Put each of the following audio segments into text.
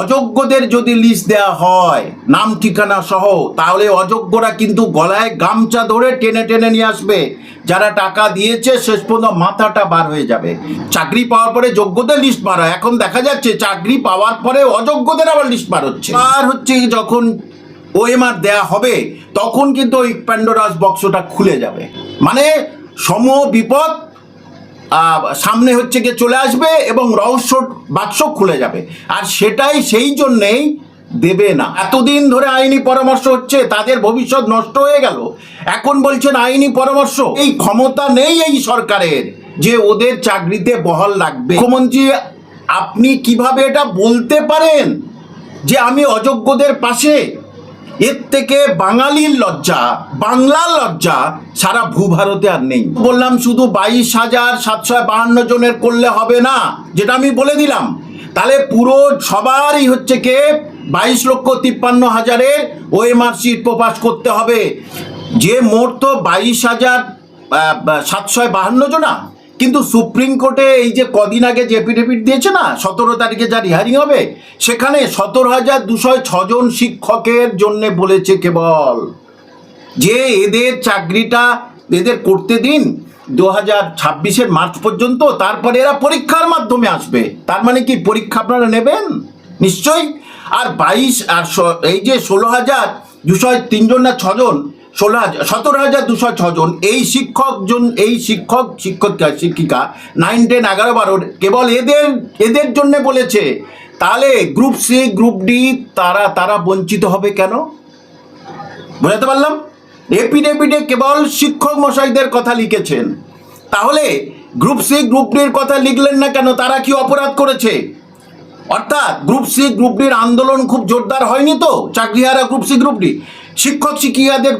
অযোগ্যদের যদি লিস্ট দেওয়া হয়, নাম ঠিকানা সহ, তাহলে অযোগ্যরা কিন্তু গলায় গামছা ধরে টেনে টেনে নিয়ে আসবে। যারা টাকা দিয়েছে, শেষ পর্যন্ত মাথাটা বার হয়ে যাবে। চাকরি পাওয়ার পরে যোগ্যদের লিস্ট বার হয়। এখন দেখা যাচ্ছে, চাকরি পাওয়ার পরে অযোগ্যদের আবার লিস্ট বার হচ্ছে। আর হচ্ছে যখন ওএমআর দেয়া হবে, তখন কিন্তু ওই প্যান্ডোরাস বক্সটা খুলে যাবে। মানে সম বিপদ সামনে হচ্ছে গিয়ে চলে আসবে এবং রহস্য বাক্স খুলে যাবে। আর সেটাই সেই জন্যেই দেবে না। এতদিন ধরে আইনি পরামর্শ হচ্ছে, তাদের ভবিষ্যৎ নষ্ট হয়ে গেল। এখন বলছেন আইনি পরামর্শ। এই ক্ষমতা নেই এই সরকারের যে ওদের চাকরিতে বহাল লাগবে মুখ্যমন্ত্রী, আপনি কীভাবে এটা বলতে পারেন যে আমি অযোগ্যদের পাশে এর থেকে বাঙালির লজ্জা, বাংলার লজ্জা সারা ভূভারতে আর নেই। বললাম, শুধু বাইশ হাজার সাতশো বাহান্ন জনের করলে হবে না, যেটা আমি বলে দিলাম। তাহলে পুরো সবারই হচ্ছে কে? বাইশ লক্ষ তিপ্পান্ন হাজারের ওএমআর সিট প্রকাশ করতে হবে। যে মোট তো বাইশ হাজার সাতশো বাহান্ন জনা। কিন্তু সুপ্রিম কোর্টে এই যে কদিন আগে যে এফিডেভিট দিয়েছে না, সতেরো তারিখে যা হিয়ারিং হবে, সেখানে সতেরো হাজার দুশো ছজন শিক্ষকের জন্য বলেছে কেবল। যে এদের চাকরিটা এদের করতে দিন দু হাজার ছাব্বিশের মার্চ পর্যন্ত, তারপরে এরা পরীক্ষার মাধ্যমে আসবে। তার মানে কি পরীক্ষা আপনারা নেবেন? নিশ্চয়ই। আর বাইশ আর এই যে ষোলো হাজার দুশো তিনজন না ছজন ষোলো হাজার, সতেরো হাজার দুশো ছজন এই শিক্ষকজন এই শিক্ষক, শিক্ষিকা শিক্ষিকা নাইন টেন এগারো বারোর কেবল এদের এদের জন্য বলেছে। তাহলে গ্রুপ সি গ্রুপ ডি তারা তারা বঞ্চিত হবে কেন? বুঝাতে পারলাম? এপিডেভিডে কেবল শিক্ষক মশাইদের কথা লিখেছেন। তাহলে গ্রুপ সি গ্রুপ ডির কথা লিখলেন না কেন? তারা কি অপরাধ করেছে? অর্থাৎ গ্রুপ সি গ্রুপ ডির আন্দোলন খুব জোরদার হয়নি তো? চাকরিহারা গ্রুপ সি গ্রুপ ডি শিক্ষক শিক্ষিকাদের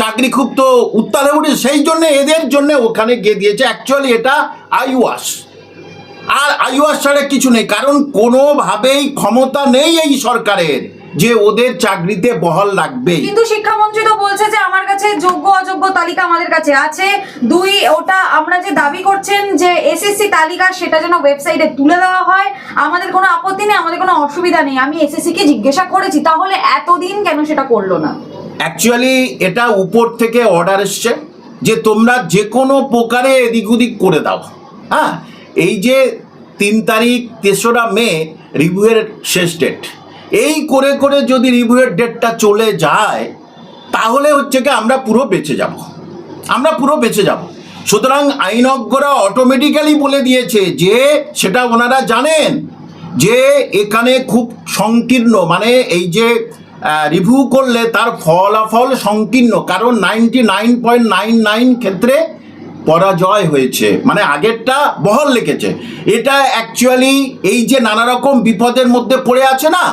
চাকরি খুব তো উত্তালে উঠে সেই জন্য এদের জন্য ওখানে গিয়ে দিয়েছে। অ্যাকচুয়ালি এটা আইওয়াস। আর আইওয়াস ছাড়া কিছু নেই। কারণ কোনোভাবেই ক্ষমতা নেই এই সরকারের যে ওদের চাকরিতে বহাল লাগবেই কিন্তু শিক্ষামন্ত্রী তো বলছে যে আমার কাছে যোগ্য, অযোগ্য তালিকা আমাদের কাছে আছে। দুই, ওটা আমরা যে দাবি করছেন যে এসএসসি তালিকা সেটা যেন ওয়েবসাইটে তুলে দেওয়া হয়। আমাদের কোনো আপত্তি নেই, আমাদের কোনো অসুবিধা নেই। আমি এসএসসি কে জিজ্ঞাসা করেছি। তাহলে এতদিন কেন সেটা করল না? অ্যাকচুয়ালি এটা উপর থেকে অর্ডার এসছে যে তোমরা যে কোনো প্রকারে এদিক ওদিক করে দাও। হ্যাঁ? এই যে তিন তারিখ, তেসরা মে রিভিউয়ের শেষ ডেট এই করে করে যদি রিভিউয়ের ডেটটা চলে যায়, তাহলে হচ্ছে কি আমরা পুরো বেঁচে যাব। আমরা পুরো বেঁচে যাব। সুতরাং আইনজ্ঞরা অটোমেটিক্যালি বলে দিয়েছে যে সেটা ওনারা জানেন যে এখানে খুব সংকীর্ণ মানে এই যে রিভিউ করলে তার ফলাফল সংকীর্ণ, কারণ ninety nine point nine nine ক্ষেত্রে পরাজয় হয়েছে। মানে আগেরটা বহল লিখেছে এটা অ্যাকচুয়ালি এই যে নানা রকম বিপদের মধ্যে পড়ে আছে না,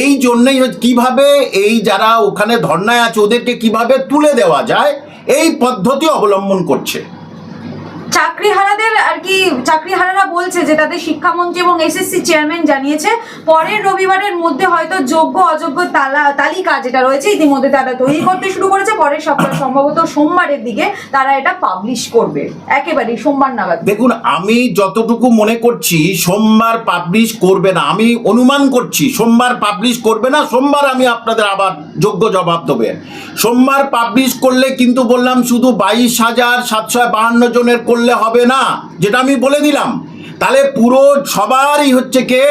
এই জন্যই কীভাবে এই যারা ওখানে ধর্নায় আছে ওদেরকে কীভাবে তুলে দেওয়া যায়, এই পদ্ধতি অবলম্বন করছে। চাকরিহারাদের আর কি, চাকরিহারারা বলছে যে তাদের শিক্ষামন্ত্রী এবং এসএসসি চেয়ারম্যান জানিয়েছে, পরের রবিবারের মধ্যে হয়তো যোগ্য, অযোগ্য তালা, তালিকা যেটা রয়েছে ইতিমধ্যে তারা তৈরি করতে শুরু করেছে, পরের সপ্তাহ সম্ভবত সোমবারের দিকে তারা এটা পাবলিশ করবে। একেবারেই সোমবার নাগাদ। দেখুন, আমি যতটুকু মনে করছি, সোমবার পাবলিশ করবে না, আমি অনুমান করছি, সোমবার পাবলিশ করবে না, সোমবার আমি আপনাদের আবার যোগ্য জবাব দেবে। সোমবার পাবলিশ করলে কিন্তু বললাম শুধু বাইশ হাজার সাতশো বাহান্ন জনের করলে হবে না, যেটা আমি বলে দিলাম। তাহলে পুরো সবারই হচ্ছে কে?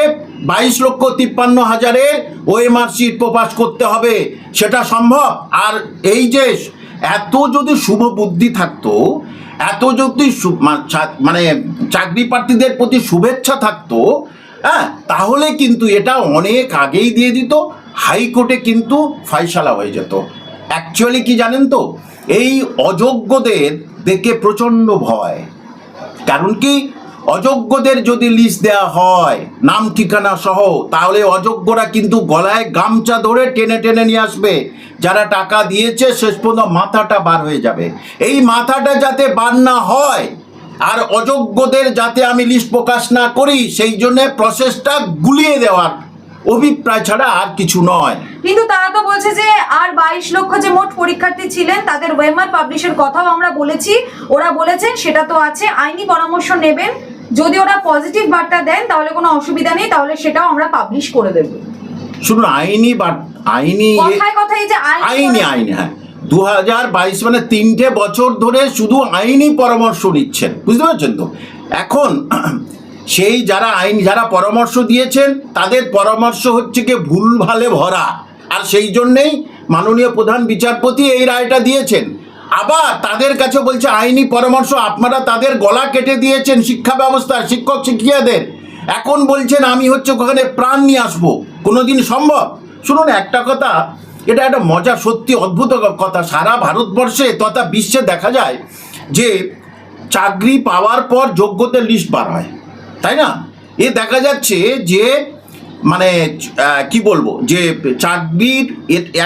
বাইশ লক্ষ তিপ্পান্ন হাজারের ওএমআর সিট প্রকাশ করতে হবে। সেটা সম্ভব? আর এই যে এত যদি শুভ বুদ্ধি থাকতো, এত যদি মানে চাকরি প্রার্থীদের প্রতি শুভেচ্ছা থাকতো হ্যাঁ তাহলে কিন্তু এটা অনেক আগেই দিয়ে দিত, হাইকোর্টে কিন্তু ফাইসালা হয়ে যেত। অ্যাকচুয়ালি কি জানেন তো? এই অযোগ্যদের দেখে প্রচণ্ড ভয়। কারণ কি? অযোগ্যদের যদি লিস্ট দেওয়া হয়, নাম, ঠিকানা সহ, তাহলে অযোগ্যরা কিন্তু গলায় গামছা ধরে টেনে টেনে নিয়ে আসবে। যারা টাকা দিয়েছে, শেষ পর্যন্ত মাথাটা বার হয়ে যাবে। এই মাথাটা যাতে বার না হয়, আর অযোগ্যদের যাতে আমি লিস্ট প্রকাশ না করি, সেই জন্য প্রসেসটা গুলিয়ে দেওয়ার অভিপ্রায় ছাড়া আর কিছু নয়। কিন্তু তারা তো বলছে যে আর বাইশ লক্ষ যে মোট পরীক্ষার্থী ছিলেন তাদের ওয়েমার পাবলিশের কথাও আমরা বলেছি। ওরা বলেছেন সেটা তো আছে আইনি পরামর্শ নেবেন। যদি ওরা পজিটিভ বার্তা দেন তাহলে কোনো অসুবিধা নেই তাহলে সেটাও আমরা পাবলিশ করে দেবো। শুনুন আইনি আইনি কথায় কথায় এই যে আইনি আইনি হ্যাঁ। দু হাজার বাইশ মানে তিনটে বছর ধরে শুধু আইনি পরামর্শ নিচ্ছেন বুঝতে পারছেন তো? এখন সেই যারা আইন যারা পরামর্শ দিয়েছেন, তাদের পরামর্শ হচ্ছে কি ভুল ভালে ভরা। আর সেই জন্যেই মাননীয় প্রধান বিচারপতি এই রায়টা দিয়েছেন। আবার তাদের কাছে বলছে, আইনি পরামর্শ আপনারা তাদের গলা কেটে দিয়েছেন, শিক্ষা ব্যবস্থার শিক্ষক শিক্ষিকাদের। এখন বলছেন, আমি হচ্ছে ওখানে প্রাণ নিয়ে আসব। কোনোদিন সম্ভব? শুনুন, একটা কথা, এটা একটা মজা, সত্যি অদ্ভুত কথা। সারা ভারতবর্ষে তথা বিশ্বে দেখা যায় যে, চাকরি পাওয়ার পর যোগ্যতার লিস্ট বার হয়। তাই না? এ দেখা যাচ্ছে যে মানে কি বলব? যে চাকরির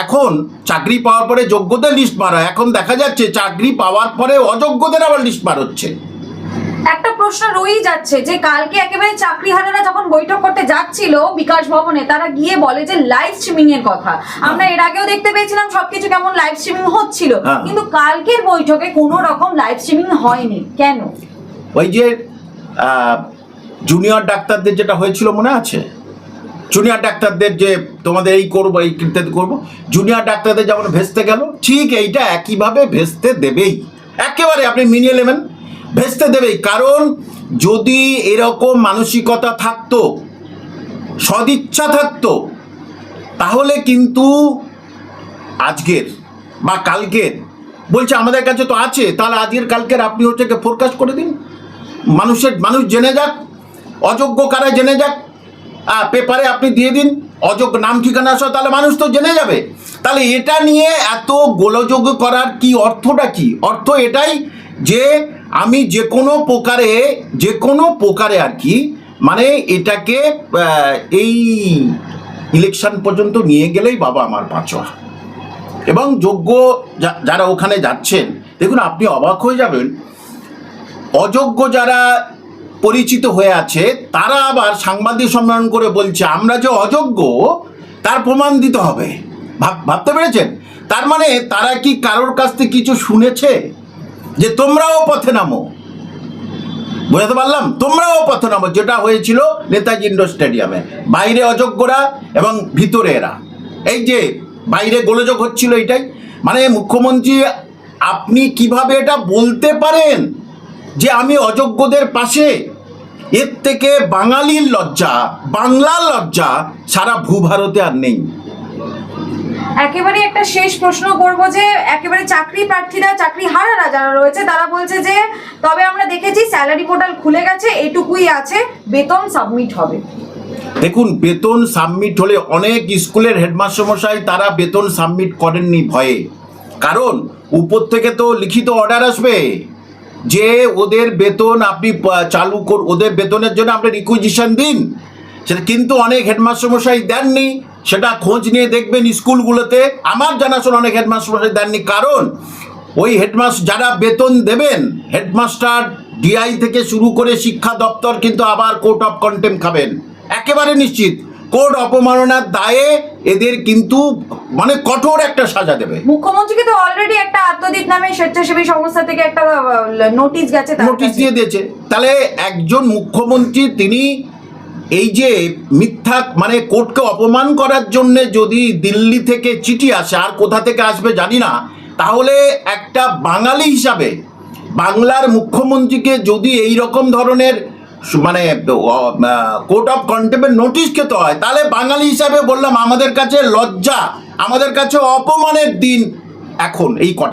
এখন চাকরি পাওয়ার পরে যোগ্যতার লিস্ট বার হয়। এখন দেখা যাচ্ছে চাকরি পাওয়ার পরে অযোগ্যদের আবার লিস্ট বার হচ্ছে। একটা প্রশ্ন রয়েই যাচ্ছে যে কালকে একেবারে চাকরিহারারা যখন বৈঠক করতে যাচ্ছিল বিকাশ ভবনে তারা গিয়ে বলে যে লাইভ স্ট্রিমিং এর কথা। আমরা এর আগেও দেখতে পেয়েছিলাম সবকিছু কেমন লাইভ স্ট্রিমিং হচ্ছিল। হ্যাঁ। কিন্তু কালকের বৈঠকে কোনো রকম লাইভ স্ট্রিমিং হয়নি। কেন? ওই যে জুনিয়র ডাক্তারদের যেটা হয়েছিল মনে আছে? জুনিয়র ডাক্তারদের যে তোমাদের এই করব, এই ইত্যাদি করব জুনিয়র ডাক্তারদের যেমন ভেস্তে গেল, ঠিক এইটা একইভাবে ভেস্তে দেবেই। একেবারে আপনি মিনিয়ে নেবেন, ভেস্তে দেবেই। কারণ যদি এরকম মানসিকতা থাকতো, সদিচ্ছা থাকতো, তাহলে কিন্তু আজকের বা কালকের, বলছে আমাদের কাছে তো আছে, তাহলে আজকের কালকের আপনি হচ্ছে ফোরকাস্ট করে দিন। মানুষের, মানুষ জেনে যাক অযোগ্য কারা জেনে যাক? পেপারে আপনি দিয়ে দিন। অযোগ্য নাম ঠিকানা সহ তাহলে মানুষ তো জেনে যাবে। তাহলে এটা নিয়ে এত গোলযোগ করার কি অর্থটা কি? অর্থ এটাই যে আমি যে কোনো প্রকারে, যে কোনো প্রকারে আর কি মানে এটাকে এই ইলেকশন পর্যন্ত নিয়ে গেলেই বাবা আমার বাঁচোয়া এবং যোগ্য যারা ওখানে যাচ্ছেন, দেখুন আপনি অবাক হয়ে যাবেন। অযোগ্য যারা পরিচিত হয়ে আছে, তারা আবার সাংবাদিক সম্মেলন করে বলছে, আমরা যে অযোগ্য, তার প্রমাণ দিতে হবে। ভাব- ভাবতে পেরেছেন? তার মানে তারা কি কারোর কাছ থেকে কিছু শুনেছে? যে তোমরাও পথে নামো। বোঝাতে পারলাম? তোমরাও পথে নামো। যেটা হয়েছিল নেতাজি ইন্ডোর স্টেডিয়ামে। বাইরে অযোগ্যরা এবং ভিতরে এরা। এই যে বাইরে গোলযোগ হচ্ছিল এটাই। মানে মুখ্যমন্ত্রী, আপনি কীভাবে এটা বলতে পারেন? যে আমি অযোগ্যদের পাশে এর থেকে বাঙালির লজ্জা বাংলার লজ্জা সারা ভূভারতে আর নেই। একেবারে একটা শেষ প্রশ্ন করব যে একেবারে চাকরি প্রার্থীরা চাকরি হারারা যারা রয়েছে তারা বলছে যে তবে আমরা দেখেছি স্যালারি পোর্টাল খুলে গেছে এটুকুই আছে বেতন সাবমিট হবে। দেখুন বেতন সাবমিট হলে অনেক স্কুলের হেডমাস্টার মশাই তারা বেতন সাবমিট করেননি ভয়ে। কারণ উপর থেকে তো লিখিত অর্ডার আসবে। যে ওদের বেতন আপনি চালু কর ওদের বেতনের জন্য আপনি রিকুইজিশন দিন। সেটা কিন্তু অনেক হেডমাস্টার মশাই দেননি। সেটা খোঁজ নিয়ে দেখবেন স্কুলগুলোতে। আমার জানাশোনা অনেক হেডমাস্টার মশাই দেননি। কারণ ওই হেডমাস্টার যারা বেতন দেবেন, হেডমাস্টার, ডিআই থেকে শুরু করে শিক্ষা দপ্তর কিন্তু আবার কোর্ট অফ কন্টেম খাবেন। একেবারে নিশ্চিত। কোর্ট অপমাননার দায়ে এদের কিন্তু মানে কঠোর একটা সাজা দেবে। মুখ্যমন্ত্রীকে তো অলরেডি একটা আত্মদীপ নামে স্বেচ্ছাসেবী সংস্থা থেকে একটা নোটিশ গেছে নোটিশ দিয়ে দিয়েছে। তাহলে একজন মুখ্যমন্ত্রী তিনি এই যে মিথ্যা মানে কোর্টকে অপমান করার জন্য যদি দিল্লি থেকে চিঠি আসে আর কোথা থেকে আসবে জানি না তাহলে একটা বাঙালি হিসাবে বাংলার মুখ্যমন্ত্রীকে যদি এই রকম ধরনের মানে কোর্ট অফ কন্টেম্পের নোটিশ খেতে হয়। তাহলে বাঙালি হিসাবে বললাম আমাদের কাছে লজ্জা, আমাদের কাছে অপমানের দিন। এখন এই কটা